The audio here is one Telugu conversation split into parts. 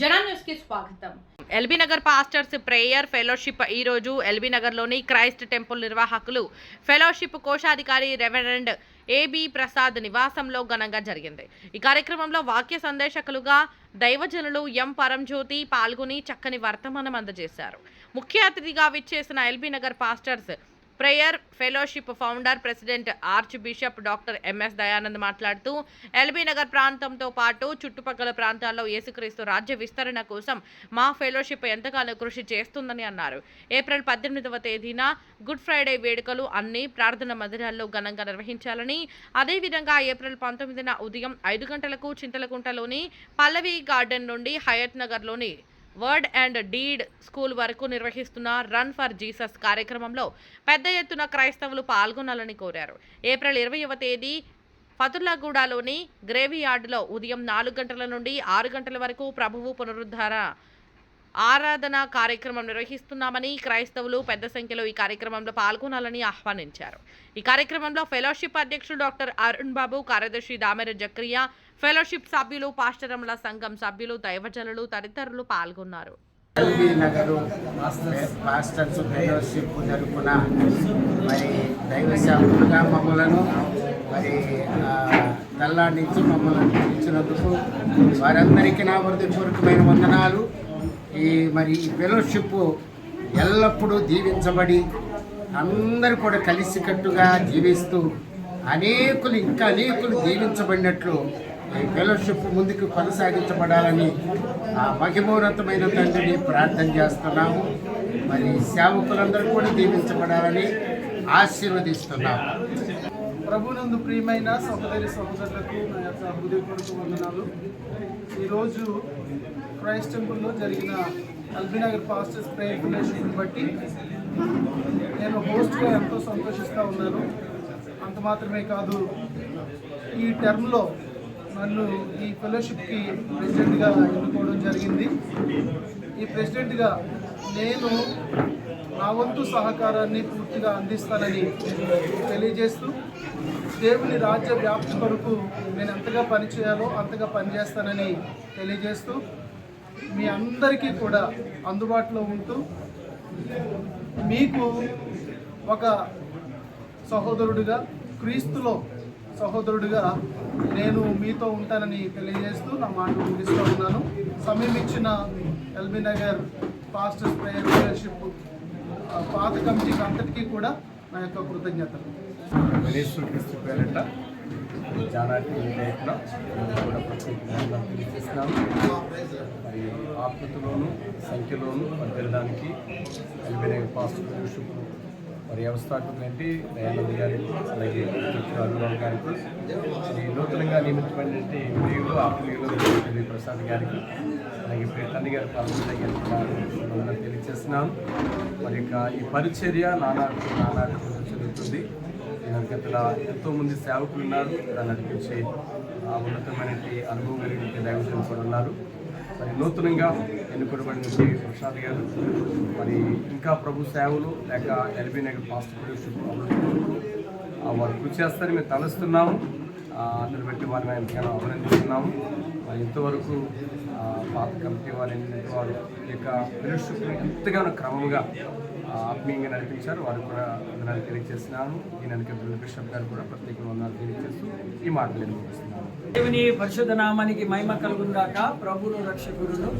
జనాన్యూస్కి స్వాగతం. LB Nagar pastors prayer fellowship ఈ రోజు ఎల్బీ నగర్లోని క్రైస్ట్ టెంపుల్ నిర్వాహకులు ఫెలోషిప్ కోశాధికారి రెవరెండ్ ఏబి ప్రసాద్ నివాసంలో ఘనంగా జరిగింది. ఈ కార్యక్రమంలో వాక్య సందేశకులుగా దైవజనులు ఎం పరంజ్యోతి పాల్గొని చక్కని వర్తమానం అందజేశారు. ముఖ్య అతిథిగా విచ్చేసిన LB Nagar pastors prayer fellowship founder president archbishop doctor MS Dayanand మాట్లాడుతూ ఎల్బీ నగర్ ప్రాంతంతో పాటు చుట్టుపక్కల ప్రాంతాల్లో యేసుక్రీస్తు రాజ్య విస్తరణ కోసం మా ఫెలోషిప్ ఎంతగానో కృషి చేస్తుందని అన్నారు. ఏప్రిల్ పద్దెనిమిదవ తేదీన గుడ్ ఫ్రైడే వేడుకలు అన్ని ప్రార్థన మందిరాల్లో ఘనంగా నిర్వహించాలని అదేవిధంగా ఏప్రిల్ పంతొమ్మిదిన ఉదయం ఐదు గంటలకు చింతలకుంటలోని పల్లవి గార్డెన్ నుండి హయత్ నగర్లోని వర్డ్ అండ్ డీడ్ స్కూల్ వరకు నిర్వహిస్తున్న రన్ ఫర్ జీసస్ కార్యక్రమంలో పెద్ద ఎత్తున క్రైస్తవులు పాల్గొనాలని కోరారు. ఏప్రిల్ ఇరవైవ తేదీ ఫతుల్లాగూడలోని గ్రేవీ యార్డులో ఉదయం నాలుగు గంటల నుండి ఆరు గంటల వరకు ప్రభువు పునరుద్ధార ఆరాధన కార్యక్రమం నిర్వహిస్తున్నామని క్రైస్తవులు పెద్ద సంఖ్యలో ఈ కార్యక్రమంలో పాల్గొనాలని ఆహ్వానించారు. ఈ కార్యక్రమంలో ఫెలోషిప్ అధ్యక్షుడు డాక్టర్ అరుణ్ బాబు కార్యదర్శి దామెర జక్రియా ఫెలోషిప్ సభ్యులు పాస్టరముల సంఘం సభ్యులు దైవజనులు తదితరులు పాల్గొన్నారు. ఎల్బీ ఫెలోషిప్ మరి దైవ మమ్మలను మరి నుంచి మమ్మల్ని పిలిచినందుకు వారందరికీ నా హృదయపూర్వకమైన వందనాలు. ఈ మరి ఈ ఫెలోషిప్ ఎల్లప్పుడూ దీవించబడి అందరూ కూడా కలిసికట్టుగా జీవిస్తూ అనేకులు ఇంకా అనేకులు దీవించబడినట్లు ఈ ఫెలోషిప్ ముందుకు కొనసాగించబడాలని ఆ మహిమోన్నతమైన తండ్రిని ప్రార్థన చేస్తున్నాము. మరి సేవకులందరూ కూడా దీవించబడాలని ఆశీర్వదిస్తున్నాము. ప్రభునందు ప్రియమైన సహోదరి సహోదరులకు నా యొక్క హృదయపూర్వక వందనాలు. ఈరోజు క్రైస్ట్ టెంపుల్లో జరిగిన అల్బీనగర్ పాస్టర్స్ ప్రేయర్ ఫెలోషిప్ని బట్టి నేను హోస్ట్గా ఎంతో సంతోషిస్తూ ఉన్నాను. అంత మాత్రమే కాదు ఈ టర్మ్లో నన్ను ఈ ఫెలోషిప్కి ప్రెసిడెంట్గా ఎన్నుకోవడం జరిగింది. ఈ ప్రెసిడెంట్గా నేను నా వంతు సహకారాన్ని పూర్తిగా అందిస్తానని తెలియజేస్తూ దేవుని రాజ్య వ్యాప్తి కొరకు నేను ఎంతగా పనిచేయాలో అంతగా పనిచేస్తానని తెలియజేస్తూ మీ అందరికీ కూడా అందుబాటులో ఉంటూ మీకు ఒక సహోదరుడిగా క్రీస్తులో సహోదరుడిగా నేను మీతో ఉంటానని తెలియజేస్తూ నా మాట ముగిస్తూ ఉన్నాను. సమయం ఇచ్చిన ఎల్బీ నగర్ ఫాస్ట్ ప్రేయర్ పాత కమిటీకి అంతటికీ కూడా నా యొక్క కృతజ్ఞతలు. గణేశ్వర క్రీస్తు జానాటి ప్రయత్న కూడా ప్రత్యేకంగా తెలియజేస్తున్నాము. మరి ఆకృతిలోను సంఖ్యలోను వర్దిల్లడానికి ఎల్బీ పాస్ట్ మరి వ్యవస్థాపకులంటే దయానంద్ గారి అలాగే అనుభవం గారికి శ్రీ నూతనంగా నియమించబడినటువంటి ప్రియులు ఆ ప్రియులు ప్రసాద్ గారికి అలాగే ప్రియ తండ్రి గారి పాల్గొన్న గారికి కూడా తెలియజేస్తున్నాను. మరి యొక్క ఈ పరిచర్య నానాడు నానాడు జరుగుతుంది. వెనకతల ఎంతోమంది సేవకులు ఉన్నారు. దాన్ని నడిపించే ఆ ఉన్నతమైనటువంటి అనుభవం కలిగిన దైవజనులు కూడా ఉన్నారు. మరి నూతనంగా ఎన్నుకోబడినటువంటి ప్రసాద్ గారు మరి ఇంకా ప్రభు సేవలు లేక ఎల్బీ నగర్ పాస్ట్ ఫెలోషిప్ వారు కృషి చేస్తారని మేము తలుస్తున్నాము. ఆ, అందుని బట్టి వారిని ఎంతగానో అభినందిస్తున్నాము. మరి ఇంతవరకు పాత కమిటీ వారు వారు ఈ యొక్క ఎంతగానో క్రమంగా ఆత్మీయంగా నడిపించారు. వారు కూడా వందనాలు తెలియజేస్తున్నాను. ఈ నడిపి బిషప్ గారు కూడా ప్రత్యేక వందనాలు తెలియజేస్తూ ఈ మాటలు నిర్వహిస్తున్నాను దేవుని పరిశుద్ధ నామానికి మహిమ కలుగుందాక ప్రభును రక్షకుడును.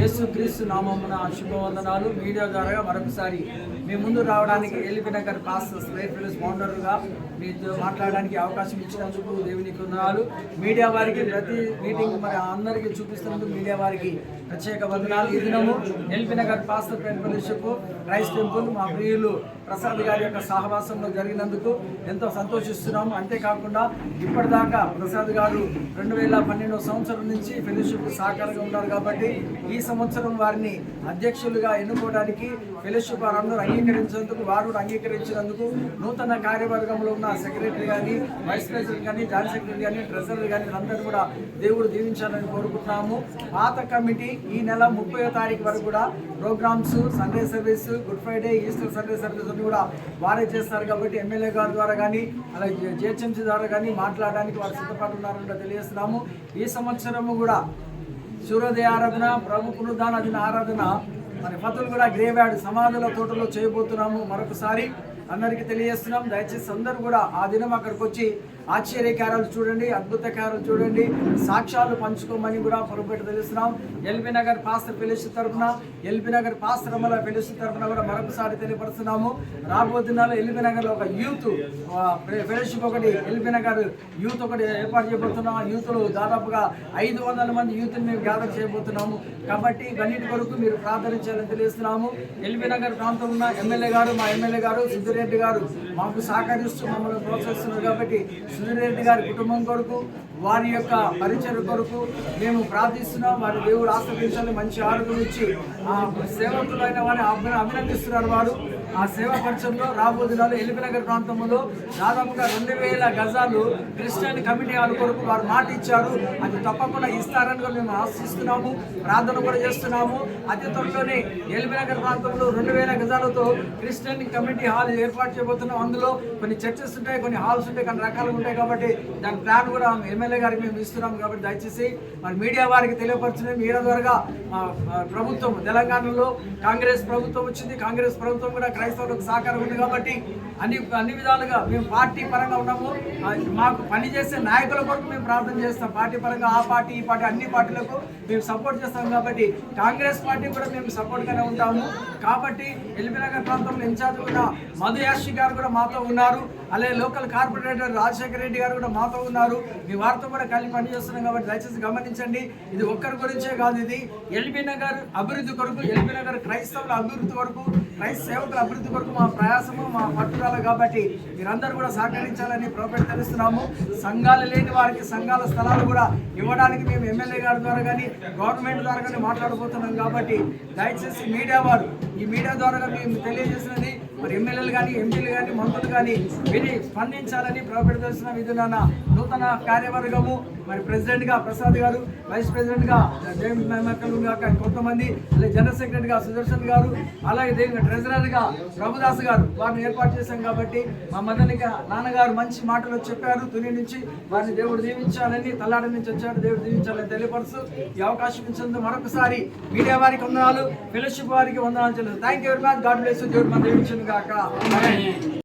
యేసు క్రీస్తు నామమున శుభవందనాలు. మీడియా ద్వారా మరొకసారి మీ ముందు రావడానికి LB Nagar pastors prayer fellows ఫౌండర్గా మీతో మాట్లాడడానికి అవకాశం ఇచ్చినందుకు దేవునికి వందనాలు. మీడియా వారికి ప్రతి మీటింగ్ మరి అందరికీ చూపిస్తున్నందుకు మీడియా వారికి ప్రత్యేక వందనాలు. ఈ దినము LB Nagar pastor prayer fellowship Christ temple మా ప్రియులు ప్రసాద్ గారి యొక్క సహవాసంలో జరిగినందుకు ఎంతో సంతోషిస్తున్నాము. అంతేకాకుండా ఇప్పటిదాకా ప్రసాద్ గారు రెండు వేల పన్నెండవ సంవత్సరం నుంచి ఫెలోషిప్ సహకారంగా ఉన్నారు కాబట్టి ఈ సంవత్సరం వారిని అధ్యక్షులుగా ఎన్నుకోవడానికి ఫెలోషిప్ వారందరూ అంగీకరించినందుకు వారు అంగీకరించినందుకు నూతన కార్యవర్గంలో ఉన్న సెక్రటరీ కానీ వైస్ ప్రెసిడెంట్ కానీ జాయింట్ సెక్రటరీ కానీ ట్రెజరర్ కానీ అందరూ కూడా దేవుడు దీవించాలని కోరుకుంటున్నాము. పాత కమిటీ ఈ నెల ముప్పై తారీఖు వరకు కూడా programmes Sunday service good Friday Easter Sunday service కూడా వారే చేస్తారు కాబట్టి ఎమ్మెల్యే గారి ద్వారా కానీ అలాగే జిహెచ్ఎంసీ ద్వారా కానీ మాట్లాడడానికి వారు సిద్ధపడుతున్నారని తెలియజేస్తున్నాము. ఈ సంవత్సరము కూడా సూర్యోదయ ఆరాధన ప్రభు పునరుద్ధాన దిన ఆరాధన మరి పతులు కూడా గ్రేవ్యార్డ్ సమాధుల తోటలో చేయబోతున్నాము. మరొకసారి అందరికీ తెలియజేస్తున్నాం. దయచేసి అందరూ కూడా ఆ దినం అక్కడికి వచ్చి ఆశ్చర్యకారాలు చూడండి అద్భుత కార్యాలు చూడండి. సాక్ష్యాలు పంచుకోమని కూడా పొరపాటు తెలుస్తున్నాం. ఎల్బీ నగర్ పాస్టర్ ఫెలిస్ తరఫున ఎల్బీ నగర్ పాస్టర్ అమల ఫెలిస్ తరఫున కూడా మరొకసారి తెలియపరుస్తున్నాము. రాబోయే దినాల్లో ఎల్బీ నగర్లో ఒక యూత్ ఫెలోషిప్ ఒకటి ఎల్బీ నగర్ యూత్ ఒకటి ఏర్పాటు చేయబోతున్నాం. ఆ యూత్లో దాదాపుగా ఐదు వందల మంది యూత్ని మేము గ్యాదర్ చేయబోతున్నాము. కాబట్టి ఇవన్నిటి కొరకు మీరు ప్రార్థన చేయాలని తెలియజేస్తున్నాము. ఎల్బీ నగర్ ప్రాంతంలో ఉన్న ఎమ్మెల్యే గారు మా ఎమ్మెల్యే గారు సుధిరెడ్డి గారు మాకు సహకరిస్తూ మమ్మల్ని ప్రోత్సహిస్తున్నారు కాబట్టి సుధిరెడ్డి గారి కుటుంబం కొరకు వారి యొక్క పరిచయ కొరకు మేము ప్రార్థిస్తున్నాం. వారి దేవుడు ఆశ్రయించాలని మంచి ఆరోగ్యం ఇచ్చి సేవకులైన వారిని అభినందిస్తున్నారు వారు. ఆ సేవా పరిచయంలో రాబో జిల్లాలో ఎలిపినగర్ ప్రాంతంలో దాదాపుగా రెండు వేల గజాలు క్రిస్టియన్ కమిటీ వాళ్ళ కొరకు వారు మాట ఇచ్చారు. అది తప్పకుండా ఇస్తారని కూడా మేము ఆశిస్తున్నాము. ప్రార్థన కూడా చేస్తున్నాము. అతి త్వరలోనే ఎలిపినగర్ ప్రాంతంలో రెండు వేల గజాలతో క్రిస్టియన్ కమిటీ హాల్ ఏర్పాటు చేయబోతున్నాం. అందులో కొన్ని చర్చెస్ ఉంటాయి కొన్ని హాల్స్ ఉంటాయి కొన్ని రకాలు ఉంటాయి కాబట్టి దాని ప్లాన్ కూడా ఎమ్మెల్యే గారికి మేము ఇస్తున్నాం కాబట్టి దయచేసి మరి మీడియా వారికి తెలియపరచడం మీడియా ద్వారా ప్రభుత్వం తెలంగాణలో కాంగ్రెస్ ప్రభుత్వం వచ్చింది. కాంగ్రెస్ ప్రభుత్వం కూడా క్రైస్తవులకు సహకారం ఉంది కాబట్టి అన్ని అన్ని విధాలుగా మేము పార్టీ పరంగా ఉన్నాము. మాకు పనిచేసే నాయకుల కొరకు మేము ప్రార్థన చేస్తాం. పార్టీ పరంగా ఆ పార్టీ ఈ పార్టీ అన్ని పార్టీలకు మేము సపోర్ట్ చేస్తాం కాబట్టి కాంగ్రెస్ పార్టీ కూడా మేము సపోర్ట్గానే ఉంటాము. కాబట్టి ఎల్బీనగర్ ప్రాంతంలో ఇన్ఛార్జ్ కూడా మధు యాషి గారు కూడా మాతో ఉన్నారు. అలాగే లోకల్ కార్పొరేటర్ రాజశేఖర రెడ్డి గారు కూడా మాతో ఉన్నారు. మీ వారితో కూడా కలిసి పనిచేస్తున్నాం కాబట్టి దయచేసి గమనించండి. ఇది ఒక్కరి గురించే కాదు ఇది. ఎల్బీ నగర్ అభివృద్ధి కొరకు ఎల్బీ నగర్ క్రైస్తవుల అభివృద్ధి కొరకు క్రైస్త సేవకుల అభివృద్ధి కొరకు మా ప్రయాసము మా పట్టుదల కాబట్టి మీరందరూ కూడా సహకరించాలని ప్రభుత్వం తెలుస్తున్నాము. సంఘాలు లేని వారికి సంఘాల స్థలాలు కూడా ఇవ్వడానికి మేము ఎమ్మెల్యే గారి ద్వారా కానీ గవర్నమెంట్ ద్వారా కానీ మాట్లాడబోతున్నాం కాబట్టి దయచేసి మీడియా వారు ఈ మీడియా ద్వారా మేము తెలియజేసినది మరి ఎమ్మెల్యేలు కానీ ఎంపీలు కానీ మంత్రులు కానీ విని స్పందించాలని ప్రోపేట్ తెలుస్తున్నాం నూతన కార్యవర్గము. మరి ప్రెసిడెంట్గా ప్రసాద్ గారు వైస్ ప్రెసిడెంట్గా దేవి మేమక్కలు గాక కొంతమంది అలాగే జనరల్ సెక్రటరీగా సుదర్శన్ గారు అలాగే దీనికి ట్రెజరర్గా ప్రభుదాస్ గారు వారిని ఏర్పాటు చేశాం కాబట్టి మా మదనిక నాన్నగారు మంచి మాటలు చెప్పారు. తుని నుంచి వారిని దేవుడు దీవించాలని తల్లాడి నుంచి వచ్చారు దేవుడు దీవించాలని తెలియపరుస్తూ ఈ అవకాశం ఇచ్చినందుకు మరొకసారి మీడియా వారికి వందనాలు ఫెలోషిప్ వారికి వందనాలు thank you very much God bless దేవుడు మన దీవించను గాక.